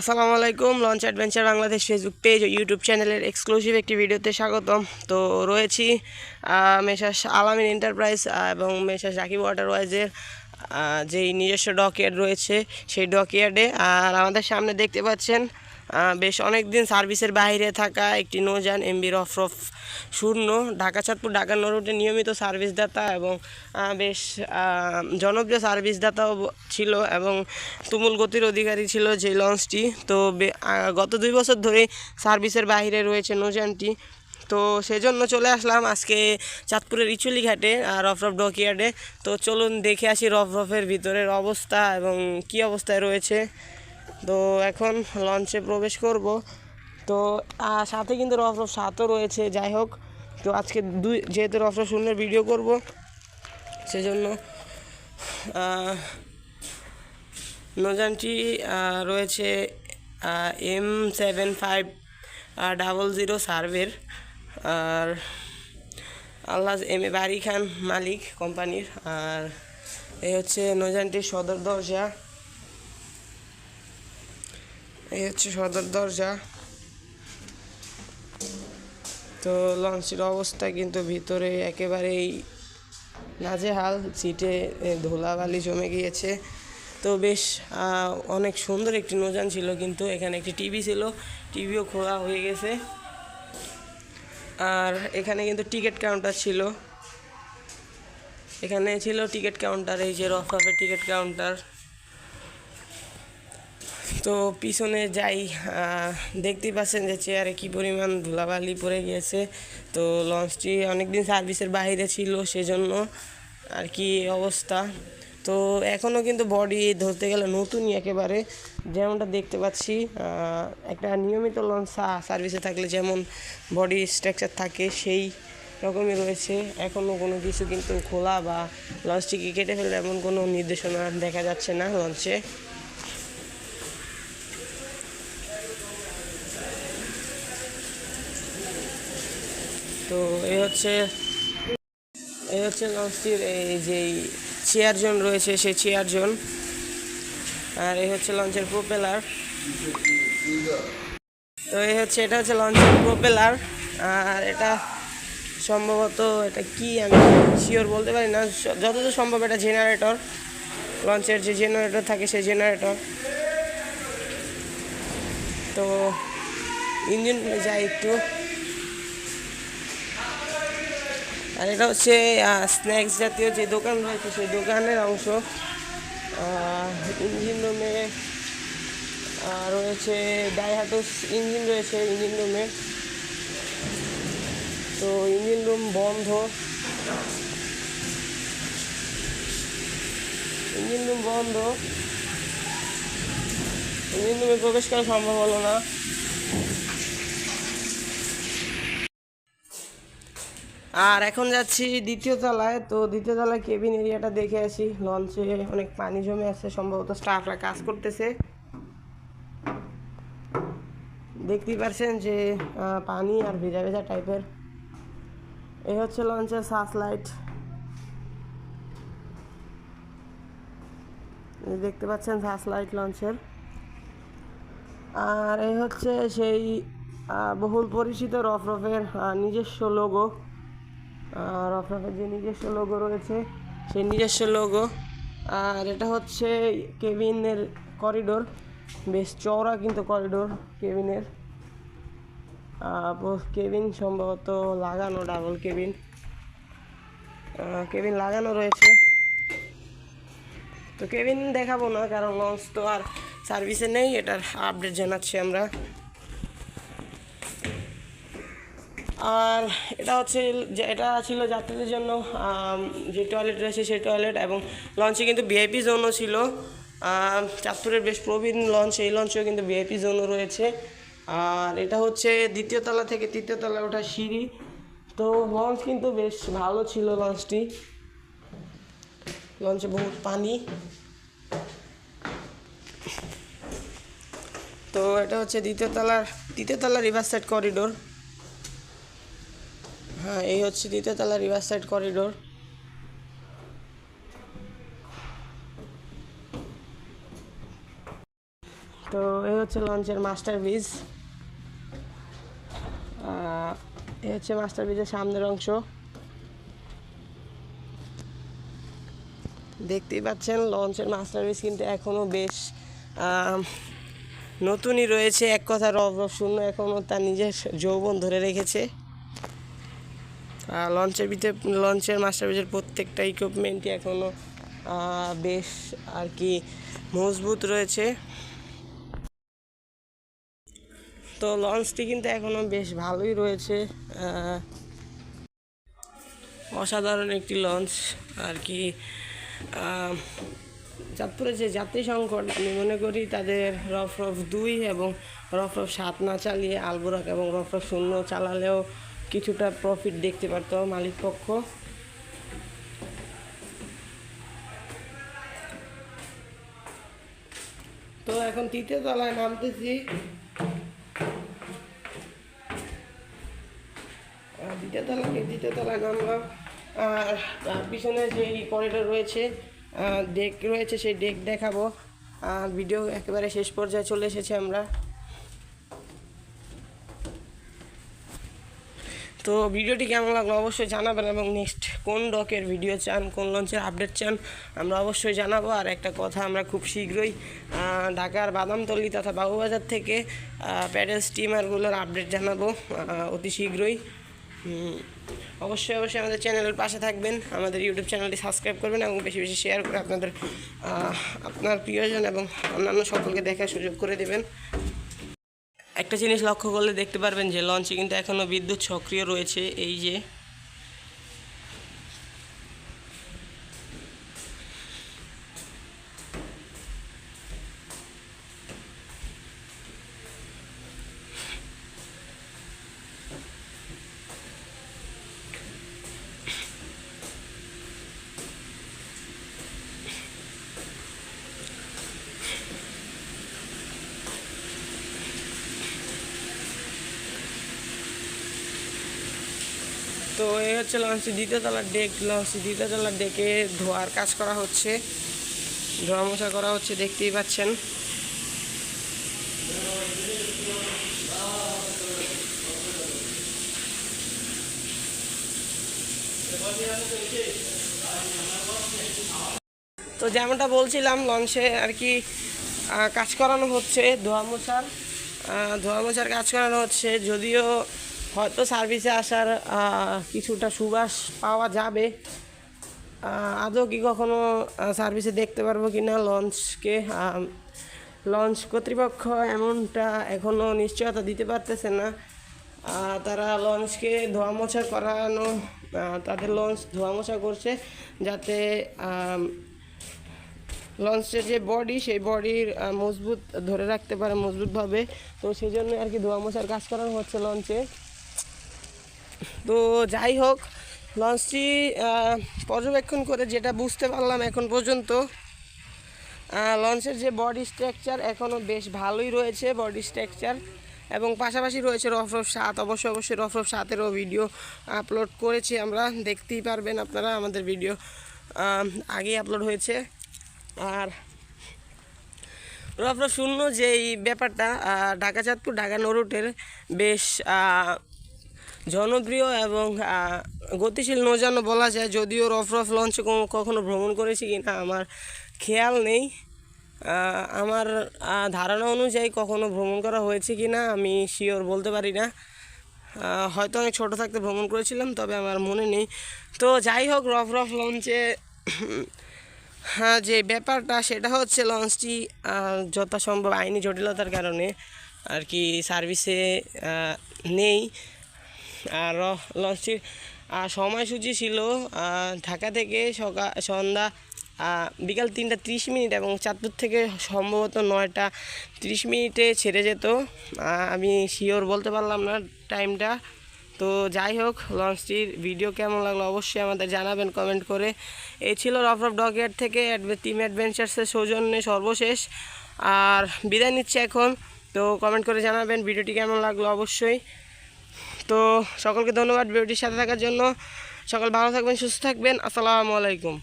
আসসালামু আলাইকুম launch adventure Bangladesh Facebook page ও YouTube চ্যানেলের এক্সক্লুসিভ একটি ভিডিওতে স্বাগতম। তো রয়েছি মেশাস আলামিন এন্টারপ্রাইজ এবং মেশাস রাকিব ওয়াটারওয়াইজের ওয়াইজের যেই নিজস্ব ডকইয়ার্ড রয়েছে, সেই ডকইয়ার্ডে আর আমাদের সামনে দেখতে পাচ্ছেন বেশ অনেক দিন সার্ভিসের বাইরে থাকা একটি নৌযান এমবি রফ রফ শূন্য, ঢাকা চাঁদপুর, ঢাকা নরুটে নিয়মিত সার্ভিসদাতা এবং বেশ জনপ্রিয় সার্ভিসদাতাও ব- ছিল এবং তুমুল গতির অধিকারী ছিল যে লঞ্চটি। তো গত দুই বছর ধরে সার্ভিসের বাইরে রয়েছে নৌযানটি। তো সেজন্য চলে আসলাম আজকে চাঁদপুরের ইচুলি ঘাটে আর রফ রফ ডকইয়ার্ডে। তো চলুন দেখে আসি রফ রফের ভিতরের অবস্থা এবং কি অবস্থায় রয়েছে। তো এখন লঞ্চে প্রবেশ করব। তো সাথে কিন্তু রফ রফ সাতও রয়েছে যাই হোক। তো আজকে দুই যেহেতু রফ রফ শূন্যের ভিডিও করব সেজন্য আহ, নৌযানটি রয়েছে M seven five double zero সার্ভের আর আল্লাহ এম এ বারি খান মালিক কোম্পানির আর এই হচ্ছে নৌযানটির সদর দরজা। এই হচ্ছে সদর দরজা। তো লঞ্চের অবস্থা কিন্তু ভিতরে একেবারেই নাজেহাল, সিটে ধুলাবালি জমে গিয়েছে। তো বেশ অনেক সুন্দর একটি নৌযান ছিল কিন্তু এখানে একটি টিভি ছিল। টিভিও খোলা হয়ে গেছে। আর এখানে কিন্তু টিকিট কাউন্টার ছিল। এখানে ছিল টিকিট কাউন্টার, এই যে রফ টিকিট কাউন্টার। তো পিছনে যাই আহ, দেখতেই পাচ্ছেন যে চেয়ারে কি পরিমাণ ধুলাবালি পড়ে গিয়েছে। তো লঞ্চটি অনেকদিন সার্ভিসের বাইরে ছিল সেজন্য আর কি অবস্থা। তো এখনও কিন্তু বডি ধরতে গেলে নতুনই একেবারে। যেমনটা দেখতে পাচ্ছি একটা নিয়মিত লঞ্চ সার্ভিসে থাকলে যেমন বডি স্ট্রাকচার থাকে সেই রকমই রয়েছে। এখনও কোনো কিছু কিন্তু খোলা বা লঞ্চটিকে কেটে ফেলে এমন কোনো নির্দেশনা দেখা যাচ্ছে না লঞ্চে। তো এই হচ্ছে এই হচ্ছে লঞ্চটির এই যে চেয়ার জোন রয়েছে, সেই চেয়ার জোন আর এই হচ্ছে লঞ্চের প্রোপেলার। তো এই হচ্ছে, এটা হচ্ছে লঞ্চের প্রোপেলার। আর এটা সম্ভবত, এটা কি আমি শিওর বলতে পারি না। যতদূর সম্ভব এটা জেনারেটর লঞ্চের যে জেনারেটর থাকে সেই জেনারেটর তো ইঞ্জিন যাই একটু। আর এটা হচ্ছে স্ন্যাক্স জাতীয় যে দোকান রয়েছে সেই দোকানের অংশ। ইঞ্জিন রুমে রয়েছে ডাইহাটোস ইঞ্জিন রয়েছে ইঞ্জিন রুমে। তো ইঞ্জিন রুম বন্ধ। ইঞ্জিন রুম বন্ধ। ইঞ্জিন রুমে প্রবেশ করা সম্ভব হলো না। আর এখন যাচ্ছি দ্বিতীয় তলায়। তো দ্বিতীয় তলায় কেবিন এরিয়াটা দেখে আসি। লঞ্চে অনেক পানি জমে আছে, সম্ভবত স্টাফরা কাজ করতেছে। দেখতেই পারছেন যে পানি আর ভেজা ভেজা টাইপের এই হচ্ছে লঞ্চের লাইট দেখতে পাচ্ছেন সাস লাইট লঞ্চের। আর এই হচ্ছে সেই বহুল পরিচিত রফ রফের নিজস্ব লোগো রফ রফের যে নিজস্ব লোগো রয়েছে, সেই নিজস্ব লোগো আর এটা হচ্ছে কেবিনের করিডোর বেশ চওড়া কিন্তু করিডোর কেবিনের কেবিন সম্ভবত লাগানো ডাবল কেবিন কেবিন লাগানো রয়েছে। তো কেবিন দেখাবো না, কারণ লঞ্চ তো আর সার্ভিসে নেই, এটার আপডেট জানাচ্ছি আমরা। আর এটা হচ্ছে এটা ছিল যাত্রীদের জন্য যে টয়লেট রয়েছে সেই টয়লেট এবং লঞ্চে কিন্তু ভিআইপি জোনও ছিল। চাঁদপুরের বেশ প্রবীণ লঞ্চ এই লঞ্চেও কিন্তু ভিআইপি জোনও রয়েছে। আর এটা হচ্ছে দ্বিতীয় তলা থেকে তৃতীয় তলায় ওঠা সিঁড়ি। তো লঞ্চ কিন্তু বেশ ভালো ছিল লঞ্চটি লঞ্চে বহুত পানি। তো এটা হচ্ছে দ্বিতীয় তলার তৃতীয় তলার রিভার সাইড করিডোর হ্যাঁ এই হচ্ছে দ্বিতীয় তলা রিভার সাইড করিডোর তো এই হচ্ছে লঞ্চের মাস্টার ব্রিজ এই হচ্ছে মাস্টার ব্রিজের সামনের অংশ। দেখতেই পাচ্ছেন লঞ্চের মাস্টার ব্রিজ কিন্তু এখনও বেশ নতুনই রয়েছে। এক কথা রব রব শূন্য এখনও তার নিজের যৌবন ধরে রেখেছে। লঞ্চের ভিতরে লঞ্চের মাস্টার ব্রিজের প্রত্যেকটা ইকুইপমেন্টই এখনও বেশ আর কি মজবুত রয়েছে। তো লঞ্চটি কিন্তু এখনও বেশ ভালোই রয়েছে। অসাধারণ একটি লঞ্চ আর কি। আহ, চাঁদপুরের যে যাত্রী সংকট আমি মনে করি তাদের রফ রফ দুই এবং রফ রফ সাত না চালিয়ে আলবোরাক এবং রফ রফ শূন্য চালালেও কিছুটা প্রফিট দেখতে পারতো মালিক পক্ষ। তো এখন তৃতীয় তলায় নামতেছি। দ্বিতীয় তলা দ্বিতীয় তলায় নামলাম। আর পিছনে যে করিডোর রয়েছে ডেক রয়েছে, সেই ডেক দেখাবো। আর ভিডিও একেবারে শেষ পর্যায়ে চলে এসেছি আমরা। তো ভিডিওটি কেমন লাগল অবশ্যই জানাবেন এবং নেক্সট কোন ডকের ভিডিও চান, কোন লঞ্চের আপডেট চান, আমরা অবশ্যই জানাব। আর একটা কথা আমরা খুব শীঘ্রই ঢাকার বাদামতলি তথা বাবুবাজার থেকে প্যাডেল স্টিমারগুলোর আপডেট জানাব অতি শীঘ্রই। অবশ্যই অবশ্যই আমাদের চ্যানেলের পাশে থাকবেন। আমাদের ইউটিউব চ্যানেলটি সাবস্ক্রাইব করবেন এবং বেশি বেশি শেয়ার করে আপনাদের আপনার প্রিয়জন এবং অন্যান্য সকলকে দেখার সুযোগ করে দেবেন। একটা জিনিস লক্ষ্য করলে দেখতে পারবেন যে লঞ্চে কিন্তু এখনও বিদ্যুৎ সক্রিয় রয়েছে, এই যে তো এই হচ্ছে লঞ্চের দ্বিতীয় তলার ডেক লঞ্চের দ্বিতীয় তলার ডেকে ধোয়ার কাজ করা হচ্ছে। ধোয়া মোছা করা হচ্ছে, দেখতেই পাচ্ছেন। তো যেমনটা বলছিলাম লঞ্চে আর কি কাজ করানো হচ্ছে, ধোয়া মোছার। ধোয়া মোছার কাজ করানো হচ্ছে, যদিও হয়তো সার্ভিসে আসার কিছুটা সুবাস পাওয়া যাবে। আদৌ কি কখনো সার্ভিসে দেখতে পারব কি না লঞ্চকে লঞ্চ কর্তৃপক্ষ এমনটা এখনও নিশ্চয়তা দিতে পারতেছে না। তারা লঞ্চকে ধোয়া মোছা করানো তাদের লঞ্চ ধোয়া মোছা করছে যাতে লঞ্চের যে বডি সেই বডির মজবুত ধরে রাখতে পারে মজবুতভাবে। তো সেই জন্য আর কি ধোয়া মোছার কাজ করানো হচ্ছে লঞ্চে তো যাই হোক, লঞ্চটি পর্যবেক্ষণ করে যেটা বুঝতে পারলাম এখন পর্যন্ত লঞ্চের যে বডি স্ট্রাকচার এখনও বেশ ভালোই রয়েছে বডি স্ট্রাকচার এবং পাশাপাশি রয়েছে রফ রফ সাত। অবশ্যই অবশ্যই রফ রফ সাতেরও ভিডিও আপলোড করেছি আমরা, দেখতেই পারবেন আপনারা আমাদের ভিডিও আগেই আপলোড হয়েছে। আর রফ রফ শূন্য যে ব্যাপারটা ঢাকা চাঁদপুর, ঢাকা নরুটের বেশ জনপ্রিয় এবং গতিশীল নৌযানও বলা যায়, যদিও রফ রফ লঞ্চে কখনো ভ্রমণ করেছি কি না আমার খেয়াল নেই। আমার ধারণা অনুযায়ী কখনো ভ্রমণ করা হয়েছে কি না আমি শিওর বলতে পারি না। হয়তো অনেক ছোটো থাকতে ভ্রমণ করেছিলাম, তবে আমার মনে নেই। তো যাই হোক, রফ রফ লঞ্চে হ্যাঁ যে ব্যাপারটা, সেটা হচ্ছে লঞ্চটি যথাসম্ভব আইনি জটিলতার কারণে আর কি সার্ভিসে নেই। লঞ্চটির আহ, সময়সূচি ছিল ঢাকা থেকে সকাল সন্ধ্যা বিকাল তিনটা ত্রিশ মিনিট এবং চাঁদপুর থেকে সম্ভবত নয়টা ত্রিশ মিনিটে ছেড়ে যেত। আমি শিওর বলতে পারলাম না টাইমটা তো যাই হোক লঞ্চটির ভিডিও কেমন লাগল অবশ্যই আমাদের জানাবেন কমেন্ট করে। এই ছিল রফ রফ ডগেট থেকে টিম অ্যাডভেঞ্চার্সের সৌজন্যে সর্বশেষ। আর বিদায় নিচ্ছে এখন তো কমেন্ট করে জানাবেন ভিডিওটি কেমন লাগল অবশ্যই। তো সকলকে ধন্যবাদ ভিডিওটির সাথে থাকার জন্য। সকল ভালো থাকবেন সুস্থ থাকবেন। আসসালামু আলাইকুম।